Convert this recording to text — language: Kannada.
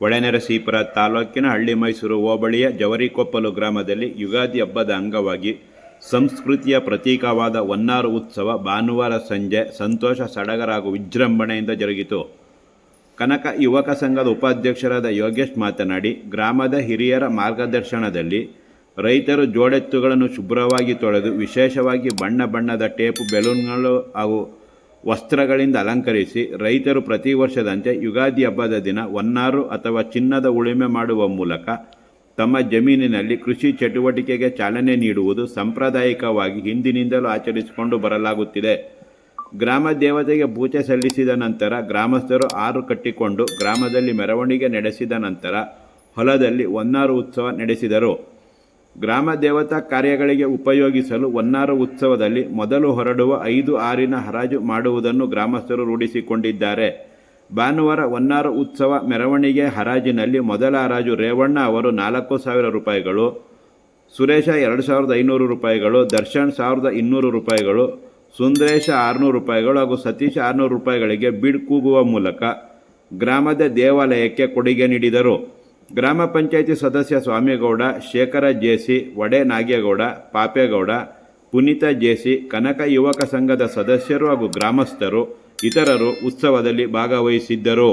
ಹೊಳೆನರಸೀಪುರ ತಾಲೂಕಿನ ಹಳ್ಳಿ ಮೈಸೂರು ಹೋಬಳಿಯ ಜವರಿಕೊಪ್ಪಲು ಗ್ರಾಮದಲ್ಲಿ ಯುಗಾದಿ ಹಬ್ಬದ ಅಂಗವಾಗಿ ಸಂಸ್ಕೃತಿಯ ಪ್ರತೀಕವಾದ ಹೊನ್ನಾರು ಉತ್ಸವ ಭಾನುವಾರ ಸಂಜೆ ಸಂತೋಷ ಸಡಗರ ಹಾಗೂ ವಿಜೃಂಭಣೆಯಿಂದ ಜರುಗಿತು. ಕನಕ ಯುವಕ ಸಂಘದ ಉಪಾಧ್ಯಕ್ಷರಾದ ಯೋಗೇಶ್ ಮಾತನಾಡಿ, ಗ್ರಾಮದ ಹಿರಿಯರ ಮಾರ್ಗದರ್ಶನದಲ್ಲಿ ರೈತರು ಜೋಡೆತ್ತುಗಳನ್ನು ಶುಭ್ರವಾಗಿ ತೊಳೆದು ವಿಶೇಷವಾಗಿ ಬಣ್ಣ ಬಣ್ಣದ ಟೇಪು, ಬೆಲೂನ್ಗಳು ಹಾಗೂ ವಸ್ತ್ರಗಳಿಂದ ಅಲಂಕರಿಸಿ ರೈತರು ಪ್ರತಿ ವರ್ಷದಂತೆ ಯುಗಾದಿ ಹಬ್ಬದ ದಿನ ಹೊನ್ನಾರು ಅಥವಾ ಚಿನ್ನದ ಉಳುಮೆ ಮಾಡುವ ಮೂಲಕ ತಮ್ಮ ಜಮೀನಿನಲ್ಲಿ ಕೃಷಿ ಚಟುವಟಿಕೆಗೆ ಚಾಲನೆ ನೀಡುವುದು ಸಾಂಪ್ರದಾಯಿಕವಾಗಿ ಹಿಂದಿನಿಂದಲೂ ಆಚರಿಸಿಕೊಂಡು ಬರಲಾಗುತ್ತಿದೆ. ಗ್ರಾಮ ದೇವತೆಗೆ ಪೂಜೆ ಸಲ್ಲಿಸಿದ ನಂತರ ಗ್ರಾಮಸ್ಥರು ಆರು ಕಟ್ಟಿಕೊಂಡು ಗ್ರಾಮದಲ್ಲಿ ಮೆರವಣಿಗೆ ನಡೆಸಿದ ನಂತರ ಹೊಲದಲ್ಲಿ ಹೊನ್ನಾರು ಉತ್ಸವ ನಡೆಸಿದರು. ಗ್ರಾಮ ದೇವತಾ ಕಾರ್ಯಗಳಿಗೆ ಉಪಯೋಗಿಸಲು ಹೊನ್ನಾರು ಉತ್ಸವದಲ್ಲಿ ಮೊದಲು ಹೊರಡುವ ಐದು ಆರಿನ ಹರಾಜು ಮಾಡುವುದನ್ನು ಗ್ರಾಮಸ್ಥರು ರೂಢಿಸಿಕೊಂಡಿದ್ದಾರೆ. ಭಾನುವಾರ ಹೊನ್ನಾರು ಉತ್ಸವ ಮೆರವಣಿಗೆ ಹರಾಜಿನಲ್ಲಿ ಮೊದಲ ಹರಾಜು ರೇವಣ್ಣ ಅವರು ನಾಲ್ಕು ಸಾವಿರ ರೂಪಾಯಿಗಳು, ಸುರೇಶ ಎರಡು ಸಾವಿರದ ಐನೂರು ರೂಪಾಯಿಗಳು, ದರ್ಶನ್ ಸಾವಿರದ ಇನ್ನೂರು ರೂಪಾಯಿಗಳು, ಸುಂದರೇಶ ಆರುನೂರು ರೂಪಾಯಿಗಳು ಹಾಗೂ ಸತೀಶ್ ಆರುನೂರು ರೂಪಾಯಿಗಳಿಗೆ ಬೀಡ್ ಕೂಗುವ ಮೂಲಕ ಗ್ರಾಮದ ದೇವಾಲಯಕ್ಕೆ ಕೊಡುಗೆ ನೀಡಿದರು. ಗ್ರಾಮ ಪಂಚಾಯಿತಿ ಸದಸ್ಯ ಸ್ವಾಮಿಗೌಡ, ಶೇಖರ ಜೇಸಿ, ವಡೆ ನಾಗೇಗೌಡ, ಪಾಪೇಗೌಡ, ಪುನೀತ ಜೇಸಿ, ಕನಕ ಯುವಕ ಸಂಘದ ಸದಸ್ಯರು ಹಾಗೂ ಗ್ರಾಮಸ್ಥರು, ಇತರರು ಉತ್ಸವದಲ್ಲಿ ಭಾಗವಹಿಸಿದ್ದರು.